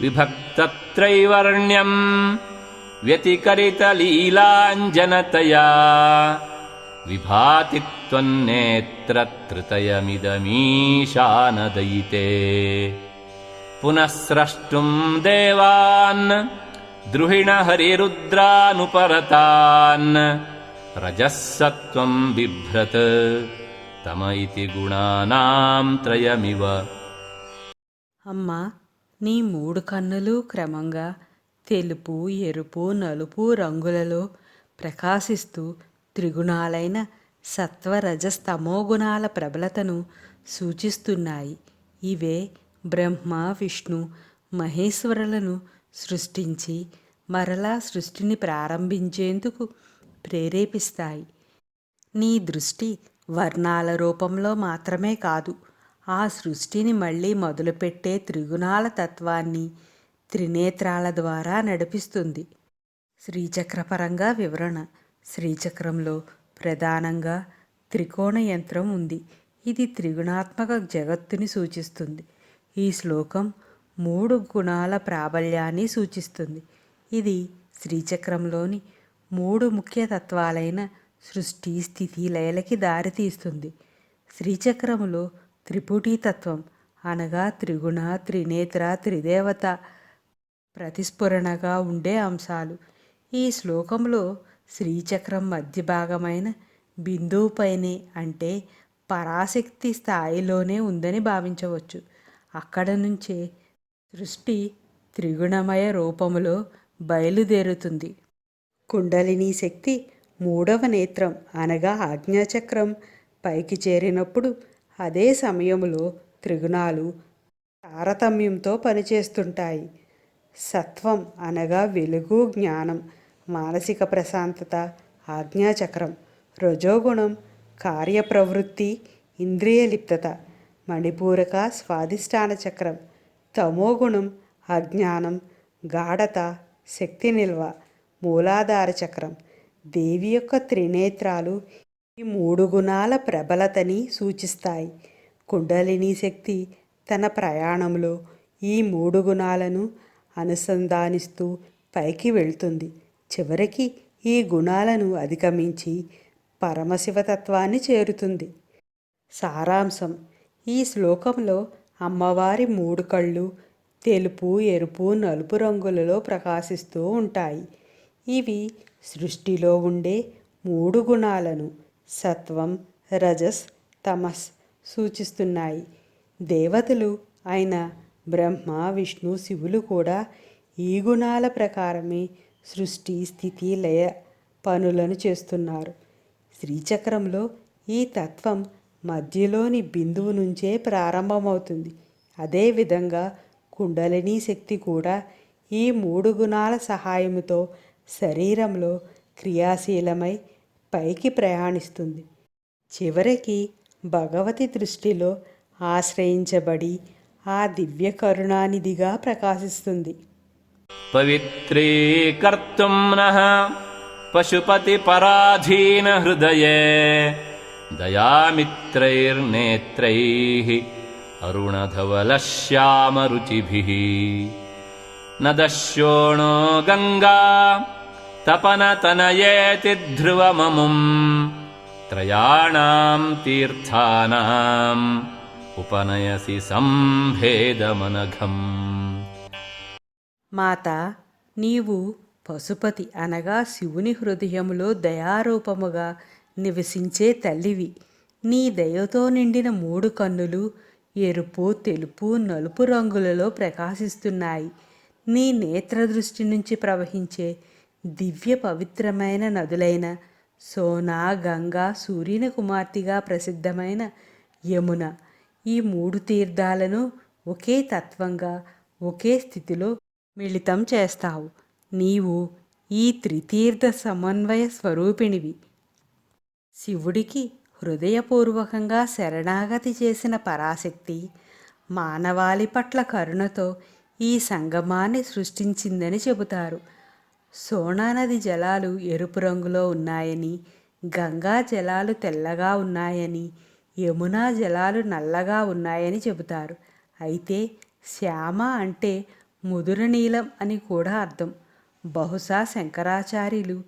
विभक्तत्रैवर्ण्यम् व्यतिकरितलीलाञ्जनतया विभाति त्वम् नेत्रितयमिदमीशानदयिते पुनः स्रष्टुम् देवान् द्रुहिणहरिरुद्रानुपरतान् रजः सत्त्वम् बिभ्रत् तम इति गुणानाम् त्रयमिव। अम्मा నీ మూడు కన్నులు క్రమంగా తెలుపు ఎరుపు నలుపు రంగులలో ప్రకాశిస్తూ త్రిగుణాలైన సత్వరజస్తమోగుణాల గుణాల ప్రబలతను సూచిస్తున్నాయి. ఇవే బ్రహ్మ విష్ణు మహేశ్వరులను సృష్టించి మరలా సృష్టిని ప్రారంభించేందుకు ప్రేరేపిస్తాయి. నీ దృష్టి వర్ణాల రూపంలో మాత్రమే కాదు ఆ సృష్టిని మళ్ళీ మొదలుపెట్టే త్రిగుణాల తత్వాన్ని త్రినేత్రాల ద్వారా నడిపిస్తుంది. శ్రీచక్రపరంగా వివరణ. శ్రీచక్రంలో ప్రధానంగా త్రికోణ యంత్రం ఉంది. ఇది త్రిగుణాత్మక జగత్తుని సూచిస్తుంది. ఈ శ్లోకం మూడు గుణాల ప్రాబల్యాన్ని సూచిస్తుంది. ఇది శ్రీచక్రంలోని మూడు ముఖ్య తత్వాలైన సృష్టి స్థితి లయలకి దారితీస్తుంది. శ్రీచక్రములో త్రిపుటీతత్వం అనగా త్రిగుణ త్రినేత్ర త్రిదేవత ప్రతిస్ఫురణగా ఉండే అంశాలు. ఈ శ్లోకంలో శ్రీచక్రం మధ్య భాగమైన బిందువుపైనే అంటే పరాశక్తి స్థాయిలోనే ఉందని భావించవచ్చు. అక్కడ నుంచే సృష్టి త్రిగుణమయ రూపములో బయలుదేరుతుంది. కుండలిని శక్తి మూడవ నేత్రం అనగా ఆజ్ఞాచక్రం పైకి చేరినప్పుడు అదే సమయంలో త్రిగుణాలు తారతమ్యంతో పనిచేస్తుంటాయి. సత్వం అనగా వెలుగు జ్ఞానం మానసిక ప్రశాంతత ఆజ్ఞాచక్రం రజోగుణం కార్యప్రవృత్తి ఇంద్రియలిప్తత మణిపూరక స్వాధిష్టాన చక్రం తమోగుణం అజ్ఞానం గాఢత శక్తి నిల్వ మూలాధార చక్రం దేవి యొక్క త్రినేత్రాలు ఈ మూడు గుణాల ప్రబలతని సూచిస్తాయి. కుండలిని శక్తి తన ప్రయాణంలో ఈ మూడు గుణాలను అనుసంధానిస్తూ పైకి వెళ్తుంది. చివరికి ఈ గుణాలను అధిగమించి పరమశివతత్వాన్ని చేరుతుంది. సారాంశం. ఈ శ్లోకంలో అమ్మవారి మూడు కళ్ళు తెలుపు ఎరుపు నలుపు రంగులలో ప్రకాశిస్తూ ఉంటాయి. ఇవి సృష్టిలో ఉండే మూడు గుణాలను సత్వం రజస్ తమస్ సూచిస్తున్నాయి. దేవతలు అయిన బ్రహ్మ విష్ణు శివులు కూడా ఈ గుణాల ప్రకారమే సృష్టి స్థితి లయ పనులను చేస్తున్నారు. శ్రీచక్రంలో ఈ తత్వం మధ్యలోని బిందువు నుంచే ప్రారంభమవుతుంది. అదేవిధంగా కుండలిని శక్తి కూడా ఈ మూడు గుణాల సహాయంతో శరీరంలో క్రియాశీలమై పైకి ప్రయాణిస్తుంది. చివరికి భగవతి దృష్టిలో ఆశ్రయించబడి ఆ దివ్య కరుణానిధిగా ప్రకాశిస్తుంది. పవిత్రీకర్తుం పశుపతి పరాధీన హృదయే దయామిత్రైర్నేత్రై అరుణధవలశ్యామరుచిభి నదశ్యోణో గంగా तपनतनयेति ध्रुवममुम् त्रयाणाम् तीर्थानाम् उपनयसि सम्भेदमनघम् మాత నీవు పశుపతి అనగా శివుని హృదయములో దయారూపముగా నివసించే తల్లివి నీ దయతో నిండిన మూడు కన్నులు ఎరుపు తెలుపు నలుపు రంగులలో ప్రకాశిస్తున్నాయి నీ నేత్ర దృష్టి నుంచి ప్రవహించే దివ్య పవిత్రమైన నదులైన సోనా గంగా సూర్యుని కుమార్తెగా ప్రసిద్ధమైన యమున. ఈ మూడు తీర్థాలను ఒకే తత్వంగా ఒకే స్థితిలో మిళితం చేస్తావు. నీవు ఈ త్రితీర్థ సమన్వయ స్వరూపిణివి. శివుడికి హృదయపూర్వకంగా శరణాగతి చేసిన పరాశక్తి మానవాళి పట్ల కరుణతో ఈ సంగమాన్ని సృష్టించిందని చెబుతారు. సోనా నది జలాలు ఎరుపు రంగులో ఉన్నాయని గంగా జలాలు తెల్లగా ఉన్నాయని యమునా జలాలు నల్లగా ఉన్నాయని చెబుతారు. అయితే శ్యామ అంటే ముదురు నీలం అని కూడా అర్థం. బహుశా శంకరాచార్యులు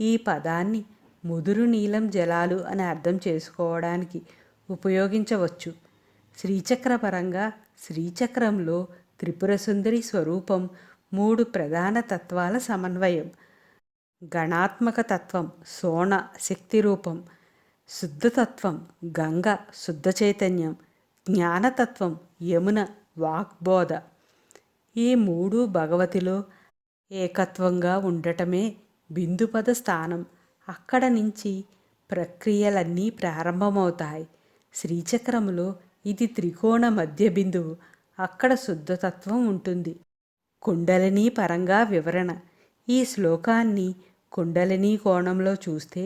ఈ పదాన్ని ముదురు నీలం జలాలు అని అర్థం చేసుకోవడానికి ఉపయోగించవచ్చు. శ్రీచక్రపరంగా శ్రీచక్రంలో త్రిపుర సుందరి స్వరూపం మూడు ప్రధాన తత్వాల సమన్వయం. గణాత్మక తత్వం సోణ శక్తి రూపం శుద్ధతత్వం గంగ శుద్ధ చైతన్యం జ్ఞానతత్వం యమున వాగ్బోధ ఈ మూడు భగవతిలో ఏకత్వంగా ఉండటమే బిందుపద స్థానం. అక్కడ నుంచి ప్రక్రియలన్నీ ప్రారంభమవుతాయి. శ్రీచక్రములో ఇది త్రికోణ మధ్య బిందువు. అక్కడ శుద్ధతత్వం ఉంటుంది. కుండలిని పరంగా వివరణ. ఈ శ్లోకాన్ని కుండలిని కోణంలో చూస్తే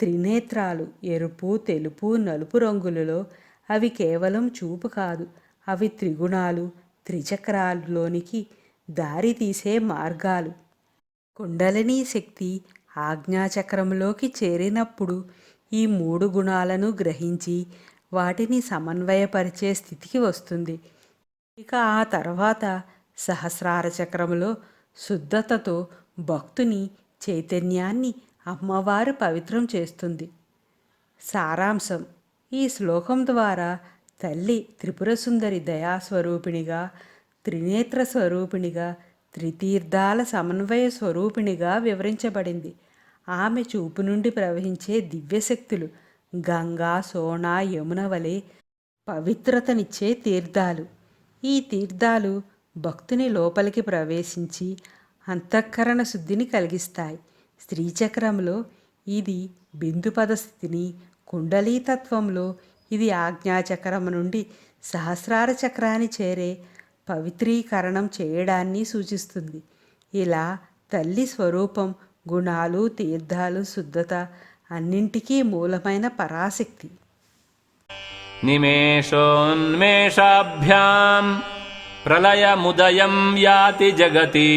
త్రినేత్రాలు ఎరుపు తెలుపు నలుపు రంగులలో అవి కేవలం చూపు కాదు. అవి త్రిగుణాలు త్రిచక్రాల్లోనికి దారి తీసే మార్గాలు. కుండలిని శక్తి ఆజ్ఞాచక్రంలోకి చేరినప్పుడు ఈ మూడు గుణాలను గ్రహించి వాటిని సమన్వయపరిచే స్థితికి వస్తుంది. ఇక ఆ తర్వాత సహస్రార చక్రములో శుద్ధతతో భక్తుని చైతన్యాన్ని అమ్మవారు పవిత్రం చేస్తుంది. సారాంశం ఈ శ్లోకం ద్వారా తల్లి త్రిపుర సుందరి దయాస్వరూపిణిగా త్రినేత్ర స్వరూపిణిగా త్రితీర్థాల సమన్వయ స్వరూపిణిగా వివరించబడింది. ఆమె చూపు నుండి ప్రవహించే దివ్యశక్తులు గంగా సోనా యమున వలె పవిత్రతనిచ్చే తీర్థాలు. ఈ తీర్థాలు భక్తుని లోపలికి ప్రవేశించి అంతఃకరణ శుద్ధిని కలిగిస్తాయి. స్త్రీచక్రంలో ఇది బిందుపద స్థితిని కుండలీతత్వంలో ఇది ఆజ్ఞాచక్రం నుండి సహస్రార చక్రాన్ని చేరే పవిత్రీకరణం చేయడాన్ని సూచిస్తుంది. ఇలా తల్లి స్వరూపం గుణాలు తీర్థాలు శుద్ధత అన్నింటికీ మూలమైన పరాశక్తి. నిమేషోన్మేషాభ్యాం प्रलयमुदयं याति जगति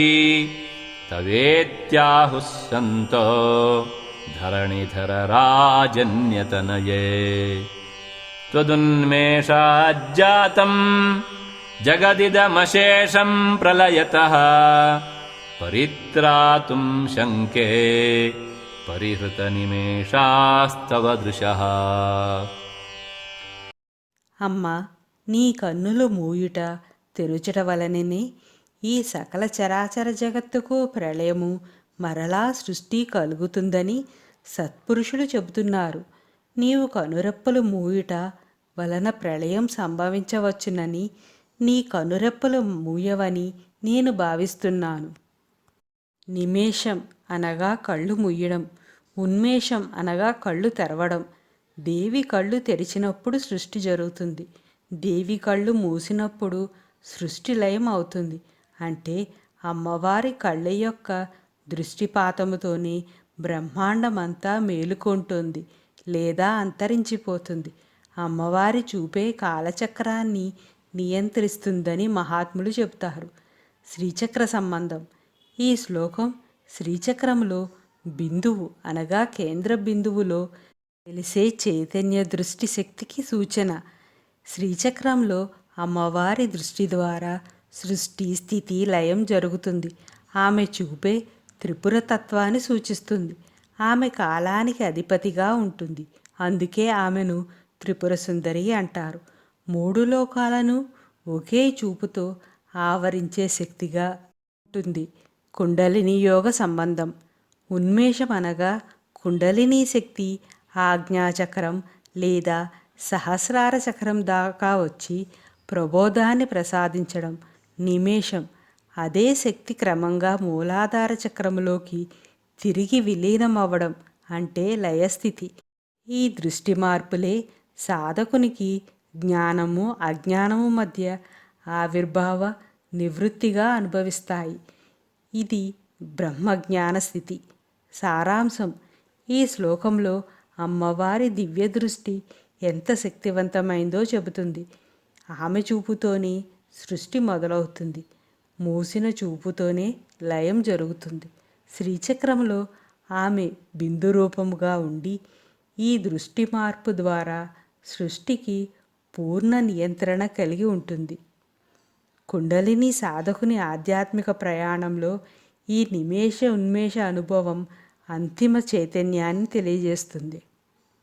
तवेत्याहुः सन्तो धरणिधरराजन्यतनये त्वदुन्मेषाज्जातम् जगदिदमशेषम् प्रलयतः परित्रातुम् शङ्के परिहृतनिमेषास्तव दृशः అమ్మ నీ కన్నులు మూయుట తెరుచుట వలననే ఈ సకల చరాచర జగత్తుకు ప్రళయము మరలా సృష్టి కలుగుతుందని సత్పురుషులు చెబుతున్నారు. నీవు కనురెప్పలు మూయుట వలన ప్రళయం సంభవించవచ్చునని నీ కనురెప్పలు మూయవని నేను భావిస్తున్నాను. నిమేషం అనగా కళ్ళు ముయ్యడం ఉన్మేషం అనగా కళ్ళు తెరవడం. దేవి కళ్ళు తెరిచినప్పుడు సృష్టి జరుగుతుంది. దేవి కళ్ళు మూసినప్పుడు సృష్టి లయం అవుతుంది అంటే అమ్మవారి కళ్ళ యొక్క దృష్టిపాతముతోనే బ్రహ్మాండమంతా మేలుకొంటుంది లేదా అంతరించిపోతుంది. అమ్మవారి చూపే కాలచక్రాన్ని నియంత్రిస్తుందని మహాత్ములు చెబుతారు. శ్రీచక్ర సంబంధం. ఈ శ్లోకం శ్రీచక్రములో బిందువు అనగా కేంద్ర బిందువులో తెలిసే చైతన్య దృష్టి శక్తికి సూచన. శ్రీచక్రంలో అమ్మవారి దృష్టి ద్వారా సృష్టి స్థితి లయం జరుగుతుంది. ఆమె చూపే త్రిపుర తత్వాన్ని సూచిస్తుంది. ఆమె కాలానికి అధిపతిగా ఉంటుంది. అందుకే ఆమెను త్రిపుర సుందరి అంటారు. మూడు లోకాలను ఒకే చూపుతో ఆవరించే శక్తిగా ఉంటుంది కుండలిని యోగ సంబంధం. ఉన్మేషం అనగా కుండలిని శక్తి ఆజ్ఞాచక్రం లేదా సహస్రార చక్రం దాకా వచ్చి ప్రబోధాన్ని ప్రసాదించడం నిమేషం అదే శక్తి క్రమంగా మూలాధార చక్రంలోకి తిరిగి విలీనం అవ్వడం అంటే లయస్థితి. ఈ దృష్టి మార్పులే సాధకునికి జ్ఞానము అజ్ఞానము మధ్య ఆవిర్భావ నివృత్తిగా అనుభవిస్తాయి. ఇది బ్రహ్మజ్ఞాన స్థితి. సారాంశం ఈ శ్లోకంలో అమ్మవారి దివ్య దృష్టి ఎంత శక్తివంతమైందో చెబుతుంది. ఆమె చూపుతోనే సృష్టి మొదలవుతుంది. మూసిన చూపుతోనే లయం జరుగుతుంది. శ్రీచక్రంలో ఆమె బిందు రూపముగా ఉండి ఈ దృష్టి మార్పు ద్వారా సృష్టికి పూర్ణ నియంత్రణ కలిగి ఉంటుంది. కుండలిని సాధకుని ఆధ్యాత్మిక ప్రయాణంలో ఈ నిమేష ఉన్మేష అనుభవం అంతిమ చైతన్యాన్ని తెలియజేస్తుంది.